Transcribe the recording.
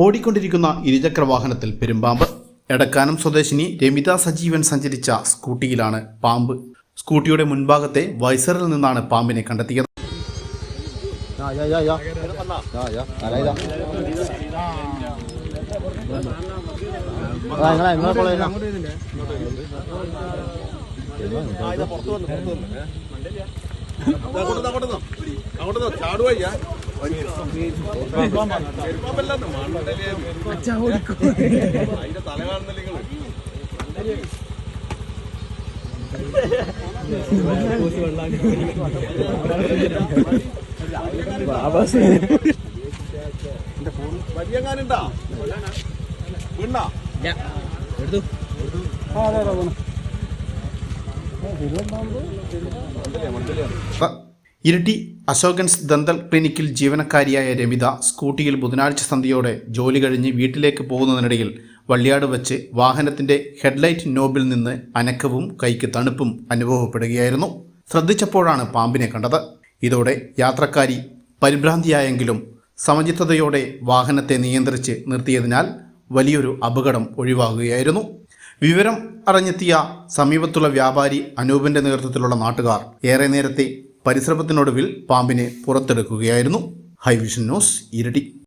ഓടിക്കൊണ്ടിരിക്കുന്ന ഇരുചക്ര വാഹനത്തിൽ പെരുമ്പാമ്പ്. എടക്കാനം സ്വദേശിനി രമിത സജീവൻ സഞ്ചരിച്ച സ്കൂട്ടിയിലാണ് പാമ്പ്. സ്കൂട്ടിയുടെ മുൻഭാഗത്തെ വൈസറിൽ നിന്നാണ് പാമ്പിനെ കണ്ടെത്തിയത്. അങ്ങോട്ട് അങ്ങോട്ട് അങ്ങോട്ട് ചാടുവയ്യ അതിന്റെ തല കാണുന്നില്ല വലിയങ്ങാനുണ്ടാ വീണ്ടാ എടുത്തു ആ അതെ അതെ വീണ്ടും ഇരിട്ടി അശോകൻസ് ദന്തൽ ക്ലിനിക്കിൽ ജീവനക്കാരിയായ രമിത സ്കൂട്ടിയിൽ ബുധനാഴ്ച സന്ധ്യയോടെ ജോലി കഴിഞ്ഞ് വീട്ടിലേക്ക് പോകുന്നതിനിടയിൽ വള്ളിയാട് വച്ച് വാഹനത്തിന്റെ ഹെഡ്ലൈറ്റ് നോബിൽ നിന്ന് അനക്കവും കൈക്ക് തണുപ്പും അനുഭവപ്പെടുകയായിരുന്നു. ശ്രദ്ധിച്ചപ്പോഴാണ് പാമ്പിനെ കണ്ടത്. ഇതോടെ യാത്രക്കാരി പരിഭ്രാന്തിയായെങ്കിലും സമചിത്തതയോടെ വാഹനത്തെ നിയന്ത്രിച്ച് നിർത്തിയതിനാൽ വലിയൊരു അപകടം ഒഴിവാകുകയായിരുന്നു. വിവരം അറിഞ്ഞെത്തിയ സമീപത്തുള്ള വ്യാപാരി അനൂപിന്റെ നേതൃത്വത്തിലുള്ള നാട്ടുകാർ ഏറെ നേരത്തെ പരിശ്രമത്തിനൊടുവിൽ പാമ്പിനെ പുറത്തെടുക്കുകയായിരുന്നു. ഹൈവിഷൻ ന്യൂസ് ഇരട്ടി.